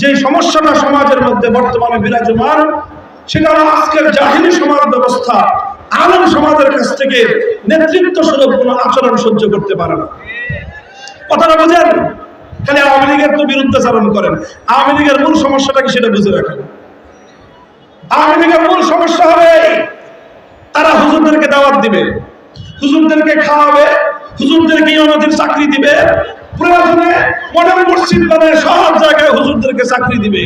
যে সমস্যাটা সমাজের মধ্যে বর্তমানে বিরাজমান, সেটা হলো আজকের জাহিনী সমাজ ব্যবস্থা। আলম সমাজের কাছ থেকে নেতৃত্ব সুলভ কোনো আচরণ সহ্য করতে পারে না। কথাটা বোঝেন? খালি আওয়ামী লীগের তো বিরুদ্ধাচারণ করেন। আওয়ামী লীগের মূল সমস্যাটা কি সেটা বুঝে রাখেন। আওয়ামী লীগের মূল সমস্যা হবে, তারা হুজুরদেরকে দাওয়াত দিবে। হুজুরদেরকে খাওয়াবে, হুজুরদেরকে ইমামতির চাকরি দিবে। প্রয়োজনে সব জায়গায় হুজুরদেরকে চাকরি দিবে।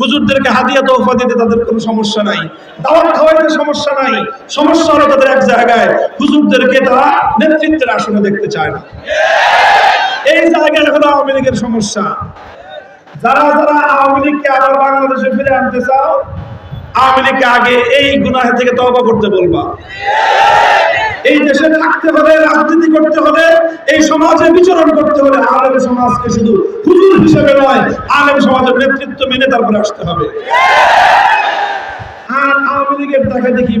হুজুরদেরকে হাদিয়া তোহফা দিতে তাদের কোনো সমস্যা নাই। দাওয়াত খাওয়াইতে সমস্যা নাই। সমস্যা তাদের এক জায়গায়। হুজুরদেরকে তারা নেতৃত্বের আসনে দেখতে চায় না। এই জায়গায় হলো আওয়ামী লীগের সমস্যা। যারা যারা আওয়ামী লীগকে আবার বাংলাদেশে ফিরে আনতে চাও, আওয়ামী লীগকে আগে এই গুনাহ থেকে তওবা করতে বলবা। এই দেশে থাকতে হলে রাজনীতি করতে হলে এই সমাজে বিচরণ করতে হলে আলেম সমাজকে শুধু হুজুর হিসেবে নয়, আলেম সমাজের নেতৃত্ব মেনে তারপরে আসতে হবে। আর আওয়ামী লীগের দেখা দেখি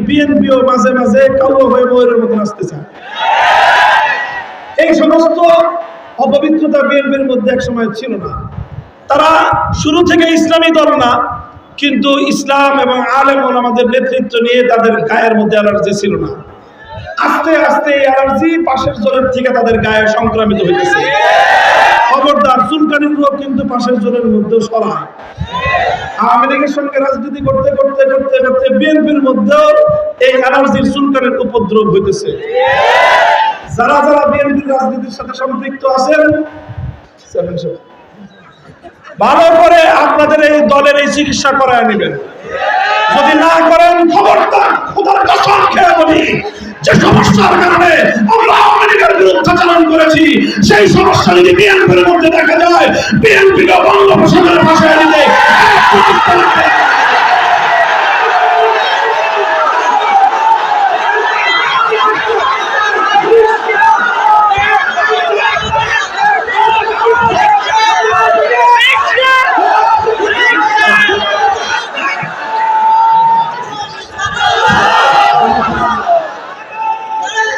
মাঝে মাঝে হয়ে ময়ূরের মতন আসতে চায় এই সমস্ত অপবিত্রতা বিএনপির মধ্যে এক সময় ছিল না। তারা শুরু থেকে ইসলামী দল না, কিন্তু ইসলাম এবং আলেম আমাদের নেতৃত্ব নিয়ে তাদের গায়ের মধ্যে অ্যালার্জি ছিল না। আস্তে আস্তে অ্যালার্জি পাশের জোরের থেকে তাদের গায়ে সংক্রামিত হইতেছে। খবরদার চুলকানির রোগ কিন্তু পাশের জোরের মধ্যেও সরায় আওয়ামী লীগের সঙ্গে রাজনীতি করতে করতে করতে করতে বিএনপির মধ্যেও এই অ্যালার্জির চুলকানির উপদ্রব হইতেছে। যারা যারা বিএনপির রাজনীতির সাথে সম্পৃক্ত আছেন। ভালো করে আপনাদের এই দলের এই চিকিৎসা করায় নেবেন। যদি না করেন, খবরদার, খোদার কসম খেয়ে বলি যে সমস্যার কারণে আমরা আওয়ামী লীগের বিরুদ্ধাচরণ করেছি, সেই সমস্যা যদি বিএনপির মধ্যে দেখা যায়। বিএনপিকে বঙ্গোপসাগরের ভাষায় দিতে এক কোটি টাকা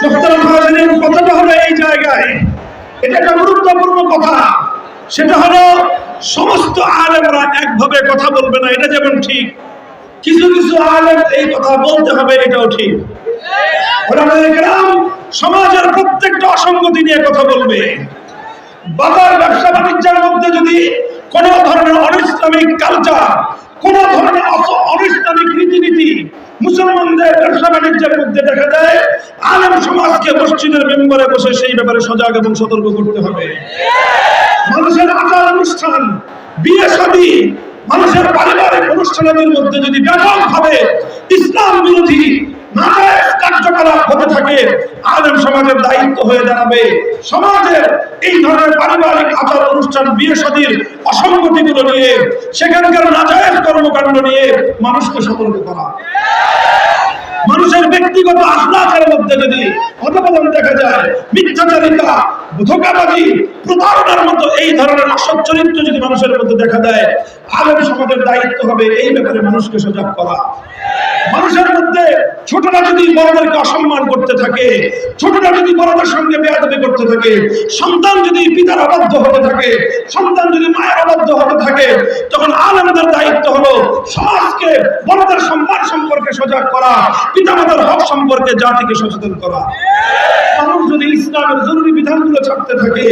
মোহতারাম হাজিরিন কথাটা হলো এই জায়গায় এটা একটা গুরুত্বপূর্ণ কথা সেটা হলো সমস্ত আলেমরা একভাবে বলবে না, এটা যেমন ঠিক। কিছু কিছু আলেম এই কথা বলতে হবে, এটাও ঠিক। সমাজের প্রত্যেকটা অসঙ্গতি নিয়ে কথা বলবে। বাজার ব্যবসা বাণিজ্যের মধ্যে যদি কোনো ধরনের অনিসলামিক কালচার, কোন ধরনের অনিসলামিক রীতিনীতি মুসলমানদের ব্যবসা বাণিজ্যের মধ্যে দেখা যায় আলেম সমাজকে মসজিদের মেম্বারে বসে সেই ব্যাপারে সজাগ এবং সতর্ক করতে হবে। মানুষের আচার অনুষ্ঠান বিয়ে শাদী মানুষের পারিবারিক অনুষ্ঠানের মধ্যে যদি ব্যাপকভাবে ইসলাম বিরোধী মানুষের ব্যক্তিগত আখলাকের মধ্যে যদি অধপতন দেখা যায়, মিথ্যাচারিতা, ধোকাবাজি, প্রতারণার মতো এই ধরনের অসৎ চরিত্র যদি মানুষের মধ্যে দেখা দেয় আগামী সমাজের দায়িত্ব হবে, এই ব্যাপারে মানুষকে সজাগ করা। মানুষের মধ্যে ছোটরা যদি বড়দেরকে অসম্মান করতে থাকে, ছোটরা যদি বড়দের সঙ্গে বেয়াদবি করতে থাকে, সন্তান যদি পিতার অবাধ্য হতে থাকে, সন্তান যদি মায়ের অবাধ্য হতে থাকে, তখন আলমদের দায়িত্ব হলো সমাজকে, বড়দের সম্মান সম্পর্কে সজাগ করা, পিতামাতার হক সম্পর্কে জাতিকে সচেতন করা। মানুষ যদি বিধানগুলো থাকে,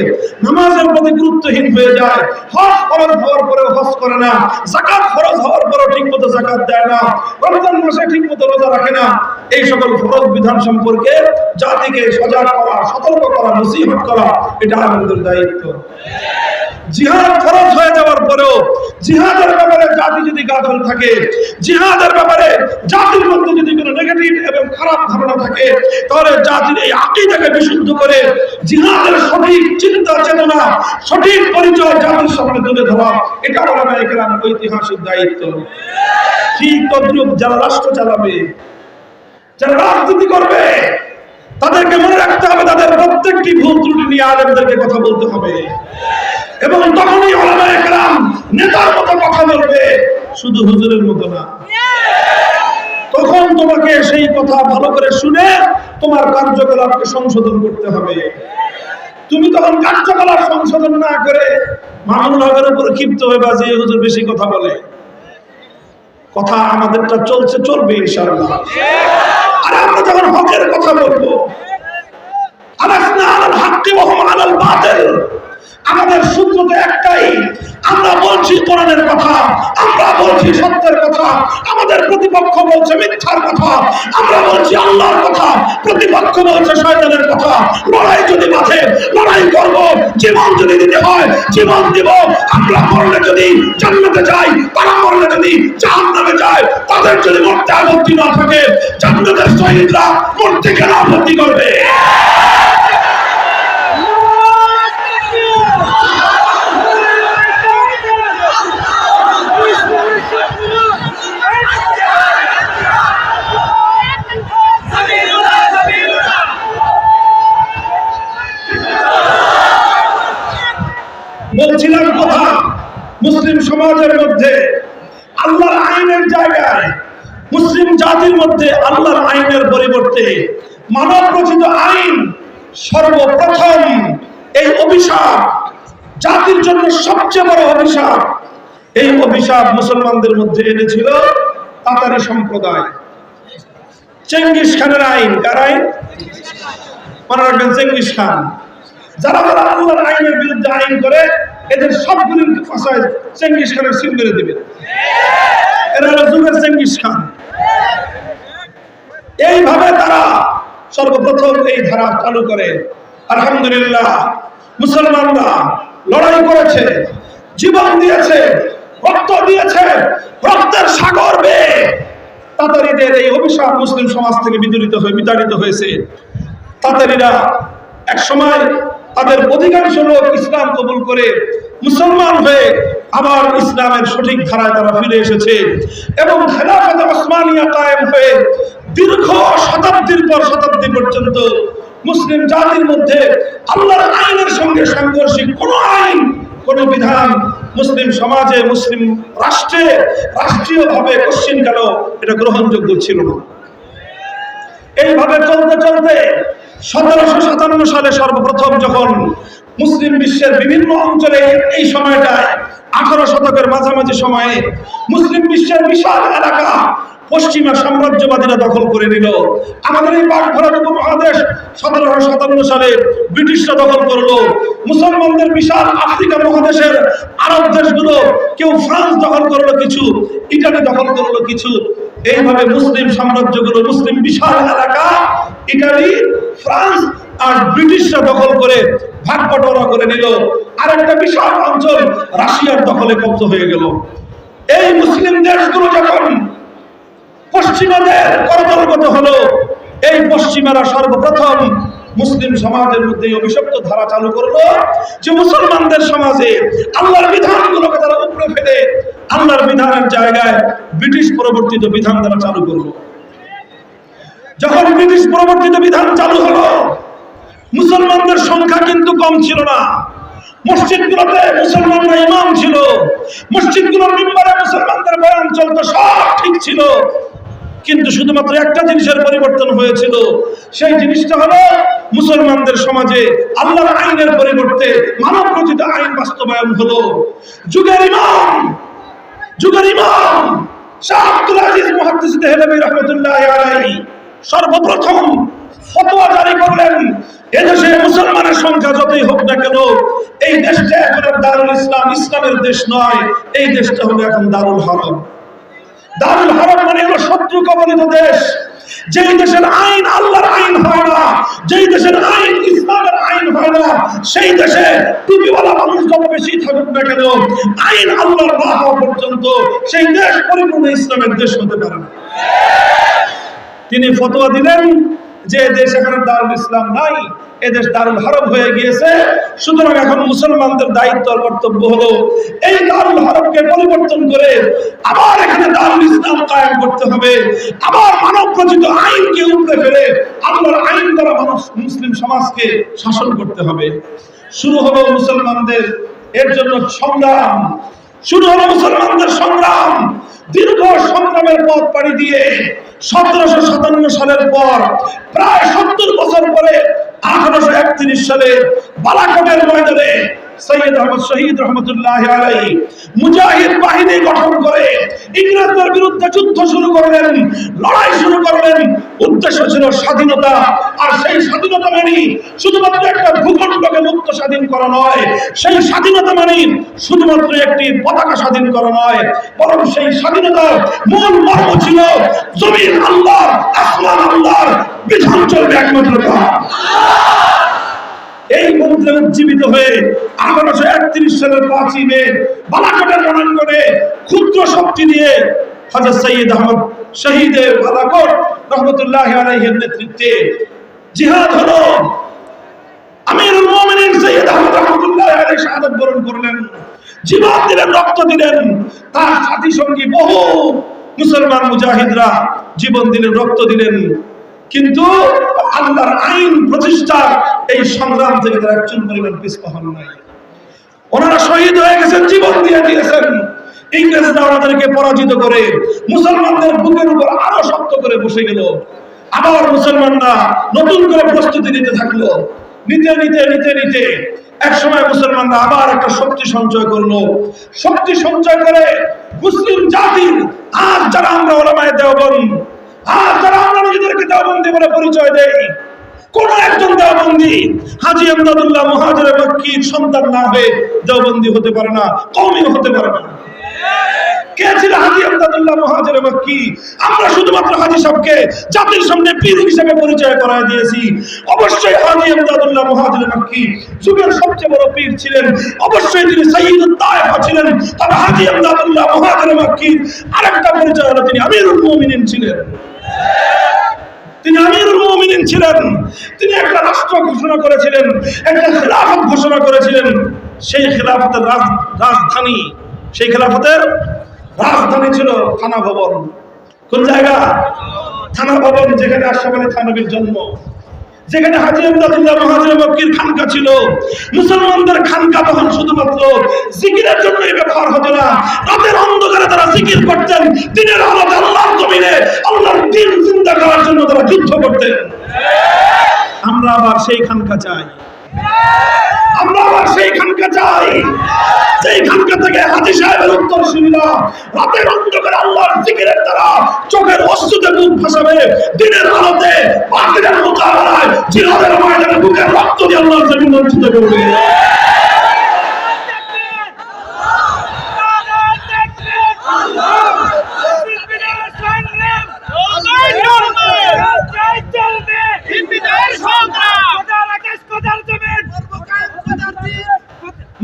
নামাজের প্রতি গুরুত্বহীন হয়ে যায়। হজ ফরজ হওয়ার পরেও হজ করে না জাকাত ফরজ হওয়ার পরেও ঠিক মতো জাকাত দেয় না, রমজান মাসে ঠিক মতো রোজা রাখে না। এই সকল ফরজ বিধান সম্পর্কে জাতিকে সজাগ করা, সতর্ক করা, নসিহত করা, এটা আমাদের দায়িত্ব। জিহাদ ফরজ হয়ে যাওয়ার পরেও জিহাদের ব্যাপারে জাতি যদি গাফল থাকে, জিহাদের ব্যাপারে জাতির মধ্যে যদি কোনো খারাপ ধারণা থাকে, তাহলে জাতির এই আকিদাকে বিশুদ্ধ করে জিহাদের সঠিক চিন্তা চেতনা, সঠিক পরিচয় জাতির সামনে তুলে ধরা, এটা ওলামা একরাম ঐতিহাসিক দায়িত্ব। ঠিক তদ্রুপ যারা রাষ্ট্র চালাবে, যারা রাজনীতি করবে, তাদেরকে মনে রাখতে হবে তাদের প্রত্যেকটি ভুল ত্রুটি নিয়ে আলেমদেরকে কথা বলতে হবে। এবং তখনই ওলামা একরাম নেতার মতো কথা বলবে, শুধু হুজুরের মতো না। তখন তোমাকে সেই কথা ভালো করে শুনে তোমার কার্যকলাপকে সংশোধন করতে হবে। তুমি তখন কার্যকলাপ সংশোধন না করে মামুন হকের উপর ক্ষিপ্ত হয়ে বাজে হুজুর বেশি কথা বলে। কথা আমাদেরটা চলছে, চলবে ইনশাআল্লাহ। আর আমরা যখন হকের কথা বলব আলাসনা আলাল হাক্কি ওয়া আলাল বাতিল। আমাদের সূত্র তো একটাই। আমরা বলছি কোরআনের কথা, আমরা বলছি সত্যের কথা, আমাদের প্রতিপক্ষ বলছে মিথ্যার কথা, আমরা বলছি আল্লাহর কথা, প্রতিপক্ষ বলছে শয়তানের কথা। লড়াই যদি বাঁধে, লড়াই করব, জীবন যদি দিতে হয়, জীবন দিব। আমরা মরলে যদি জান্নাতে যাই, তারা মরলে যদি জাহান্নামে যায়, তাদের যদি মরতে আপত্তি না থাকে, জান্নাতের শহীদরা মরতে কেন আপত্তি করবে বলছিলাম কথা মুসলিম সমাজের মধ্যে আল্লাহর আইনের জায়গায় মুসলিম জাতির মধ্যে আল্লাহর আইনের পরিবর্তে মানব রচিত আইন সর্বপ্রথম এই অভিশাপ, জাতির জন্য সবচেয়ে বড় অভিশাপ, এই অভিশাপ মুসলমানদের মধ্যে এনেছিল তাতারি সম্প্রদায়। চেঙ্গিস খানের আইন, কার আইন? মনে রাখবেন চেঙ্গিস খান। যারা যারা আল্লাহর আইনের বিরুদ্ধে আইন করে, এদের সবগুলির ফাঁসায় চেঙ্গিস খানের সিল মেরে দিবে। এরা হলো যুগের চেঙ্গিস খান। এইভাবে তারা সর্বপ্রথম এই ধারা চালু করে। আলহামদুলিল্লাহ, মুসলমানরা লড়াই করেছে, জীবন দিয়েছে, রক্ত দিয়েছে, রক্তের সাগর বেয়ে। তাতারিদের এই অভিশাপ মুসলিম সমাজ থেকে বিতাড়িত হয়ে বিতাড়িত হয়েছে। তাতারিরা এক সময় তাদের অধিকাংশ লোক ইসলাম কবুল করে মুসলমান হয়ে আবার ইসলামের সঠিক ধারায় তারা ফিরে এসেছে এবং খেলাফত ওসমানিয়া কায়েম হয়ে দীর্ঘ শতাব্দীর পর শতাব্দী পর্যন্ত মুসলিম জাতির মধ্যে আল্লাহর আইনের সঙ্গে সাংঘর্ষিক কোন আইন, কোন বিধান মুসলিম সমাজে, মুসলিম রাষ্ট্রে রাষ্ট্রীয়ভাবে পশ্চিম গেল এটা গ্রহণযোগ্য ছিল না। এইভাবে চলতে চলতে সতেরোশো সাতান্ন সালে সর্বপ্রথম যখন মুসলিম বিশ্বের বিভিন্ন অঞ্চলে এই সময়টায় আঠারো শতকের মাঝামাঝি সময়ে মুসলিম বিশ্বের বিশাল এলাকা পশ্চিমা সাম্রাজ্যবাদীরা দখল করে নিল। আমাদের এই পাক ভারত উপমহাদেশ সতেরোশো সাতান্ন সালে ব্রিটিশরা দখল করল। মুসলমানদের বিশাল আফ্রিকা মহাদেশের আরব দেশগুলো, কেউ ফ্রান্স দখল করল কিছু, ইটালি দখল করল কিছু। এইভাবে মুসলিম সাম্রাজ্যগুলো, মুসলিম বিশাল এলাকা, ইটালি, ফ্রান্স আর ব্রিটিশরা দখল করে ভাগ বটোয়ারা করে নিল। আর একটা বিশাল অঞ্চল রাশিয়ার দখলে কব্জ হয়ে গেল। এই মুসলিম দেশগুলো যখন পশ্চিমাদের করতলগত হলো। এই পশ্চিমারা সর্বপ্রথম মুসলিম সমাজের মধ্যে অভিশপ্ত ধারা চালু করল যে মুসলমানদের সমাজে আল্লাহর বিধানগুলোকে তারা উপরে ফেলে আল্লাহর বিধানের জায়গায় ব্রিটিশ পরবর্তিত বিধান তারা চালু করল। যখন ব্রিটিশ পরবর্তিত বিধান চালু হলো, মুসলমানদের সংখ্যা কিন্তু কম ছিল না। মসজিদগুলোতে মুসলমানরা ইমাম ছিল, মসজিদগুলোর মেম্বারে মুসলমানদের বয়ান চলতো, সব ঠিক ছিল। কিন্তু শুধুমাত্র একটা জিনিসের পরিবর্তন হয়েছিল। সেই জিনিসটা হলো মুসলমানদের সমাজে আল্লাহর আইনের পরিবর্তে মানব রচিত আইন বাস্তবায়ন হলো। যুগের ইমাম যুগের ইমাম শাহ আব্দুল আজিজ মুহাদ্দিস দেহলভী রহমতুল্লাহ আলাইহি সর্বপ্রথম ফতোয়া জারি করলেন, এদেশে মুসলমানের সংখ্যা যতই হোক না কেন, এই দেশটা এখন দারুল ইসলাম, ইসলামের দেশ নয়, এই দেশটা হলো এখন দারুল হরম। দারুল হরম মানে হলো শত্রু কবলিত দেশ। যেই দেশের আইন আল্লাহর আইন হয় না, যেই দেশের আইন ইসলামের আইন হয় না, সেই দেশে টুপিওয়ালা মানুষ যত বেশি থাকুক না কেন, আইন আল্লাহর না হওয়া পর্যন্ত সেই দেশ পরিপূর্ণ ইসলামের দেশ হতে পারে না। তিনি ফতোয়া দিলেন যে দেশ এখন দারুল ইসলাম নাই এদেশ দারুল হরম হয়ে গিয়েছে, সুতরাং এখন মুসলমানদের দায়িত্ব আর কর্তব্য হলো এই দারুল হরমকে পরিবর্তন করে আবার এখানে কায়েম করতে হবে। আবার মানব রচিত আইনকে উপরে ফেলে আল্লাহর আইন দ্বারা মানুষ মুসলিম সমাজকে শাসন করতে হবে। শুরু হলো মুসলমানদের, এর জন্য সংগ্রাম। শুরু হলো মুসলমানদের সংগ্রাম। দীর্ঘ সংগ্রামের পথ পাড়ি দিয়ে সতেরোশো সাতান্ন সালের পর, প্রায় সত্তর বছর পরে, আঠারোশো একত্রিশ সালে বালাকোটের ময়দানে সৈয়দ আহমদ শহীদ রহমতুল্লাহ আলাই মুজাহিদ বাহিনী গঠন করে ইংরেজদের বিরুদ্ধে যুদ্ধ শুরু করলেন, লড়াই শুরু করলেন। উদ্দেশ্য ছিল স্বাধীনতা। আর সেই স্বাধীনতা মানে শুধুমাত্র একটা ভূখণ্ডকে মুক্ত স্বাধীন করা নয়, সেই স্বাধীনতা মানে শুধুমাত্র একটি পতাকা স্বাধীন করা নয়, বরং সেই স্বাধীনতার মূল মর্ম ছিল জমিন আল্লাহ, আসমান আল্লাহর বিধান চলবে একমাত্র তার। উজ্জীবিত হয়ে আঠারোশো একত্রিশ সালের পাঁচই মে রণাঙ্গনে ক্ষুদ্র শক্তি হজরত সৈয়দ আহমদ শহীদের বালাকোট রহমতুল্লাহ আলাইহের নেতৃত্বে জিহাদ হলো আমিরুল সৈয়দ আহমদ রহমতুল্লাহ বরণ করলেন, জীবন দিলেন, রক্ত দিলেন তার সাথী সঙ্গী বহু মুসলমান মুজাহিদরা জীবন দিলেন, রক্ত দিলেন কিন্তু আল্লাহর আইন প্রতিষ্ঠা এই সংগ্রাম থেকে তারা একজন পরিমাণ পিছপা হন নাই। ওনারা শহীদ হয়ে গেছেন, জীবন দিয়ে দিয়েছেন। ইংরেজরা ওনাদেরকে পরাজিত করে মুসলমানদের বুকের উপর আরও শক্ত করে বসে গেল। আবার মুসলমানরা নতুন করে প্রস্তুতি নিতে থাকল। নিতে নিতে নিতে নিতে এক সময় মুসলমানরা আবার একটা শক্তি সঞ্চয় করল। শক্তি সঞ্চয় করে মুসলিম জাতির, আজ যারা আমরা ওলামায় দেওবন্দ, আজ যারা আমরা নিজেদেরকে দেওবন্দি বলে পরিচয় দেই কোন একজন হাজি আমদাদুল্লাহ মহাজের সন্তান না হয়ে হতে পারে না হতে পারে না। কে ছিল হাজি আমদাদুল্লাহ মহাজের আমরা শুধুমাত্র হাজি জাতির সামনে পীর হিসেবে পরিচয় করায় দিয়েছি। অবশ্যই হাজি আমদাদুল্লাহ মহাজের মক্কি যুগের সবচেয়ে বড় পীর ছিলেন। অবশ্যই তিনি সাইয়্যিদুত তায়েফা ছিলেন। তবে হাজি আমদাদুল্লাহ মহাজের মক্কি আরেকটা পরিচয় হলো তিনি আমিরুল মুমিনিন ছিলেন। তিনি আমিরুল মুমিনিন ছিলেন। তিনি একটা রাষ্ট্র ঘোষণা করেছিলেন, একটা খেলাফত ঘোষণা করেছিলেন। সেই খেলাফতের রাজধানী, সেই খেলাফতের রাজধানী ছিল থানা ভবন। কোন জায়গা? থানা ভবন, যেখানে আশরাফ আলী থানবীর জন্ম। যেখানে হাজি খানকা ছিল, মুসলমানদের খানকা তখন শুধুমাত্র জিকিরের জন্যই ব্যবহার হতো না। রাতের অন্ধকারে তারা জিকির করতেন, দিনের আলোতে জমিনে আল্লাহর দিন চিন্তা করার জন্য তারা যুদ্ধ করতেন। আমরা আবার সেই খানকা চাই। আমরা আবার সেই খানকা চাই সেই খানকা থেকে হাজি সাহেবের উত্তর শুনলা। রাতের অন্ধকারে আল্লাহর জিকিরের দ্বারা চোখের অস্তুতে মুখ ভাসাবে, দিনের আলোতে বাতিলের মোকাবেলায় জিহাদের ময়দানে বুকের রক্ত দিয়ে আল্লাহর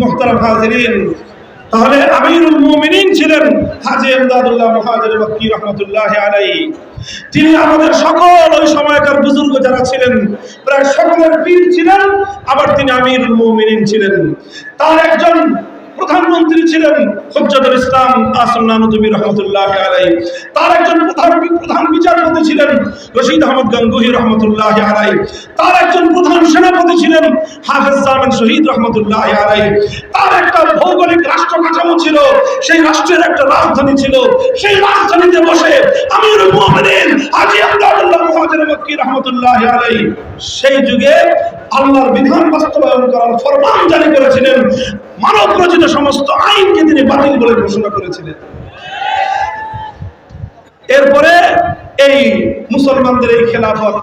মোহতারাম হাজরিন, তাহলে আমিরুল মুমিনিন ছিলেন হাজি আমদাদুল্লাহ মুহাজির বক্কি রহমতুল্লাহ আলাইহি। তিনি আমাদের সকল ওই সময়কার বুজুর্গ যারা ছিলেন, প্রায় সকলের পীর ছিলেন, আবার তিনি আমিরুল মুমিনিন ছিলেন। তার একজন প্রধানমন্ত্রী ছিলেন হুজ্জাতুল ইসলাম নানুতুবি রহমতুল্লাহ আলাইহি। তার একজন প্রধান প্রধান বিচারপতি ছিলেন রশিদ আহমদ গঙ্গুহি রহমতুল্লাহ আলাইহি। তার একজন প্রধান সেনাপতি ছিলেন হাফেজ জামান শহীদ রহমতুল্লাহ আলাইহি। তার একটা ভৌগোলিক রাষ্ট্র কাঠামো ছিল, সেই রাষ্ট্রের একটা রাজধানী ছিল। সেই রাজধানীতে বসে আমিরুল মুমিনিন, হাজী আব্দুল্লাহ মুহাজির মক্কি রহমতুল্লাহ আলাইহি। সেই যুগে আল্লাহর বিধান বাস্তবায়ন করার ফরমান জারি করেছিলেন মানব রচিত সমস্ত আইনকে তিনি বাতিল বলে ঘোষণা করেছিলেন। এরপরে এই মুসলমানদের এই খেলাফত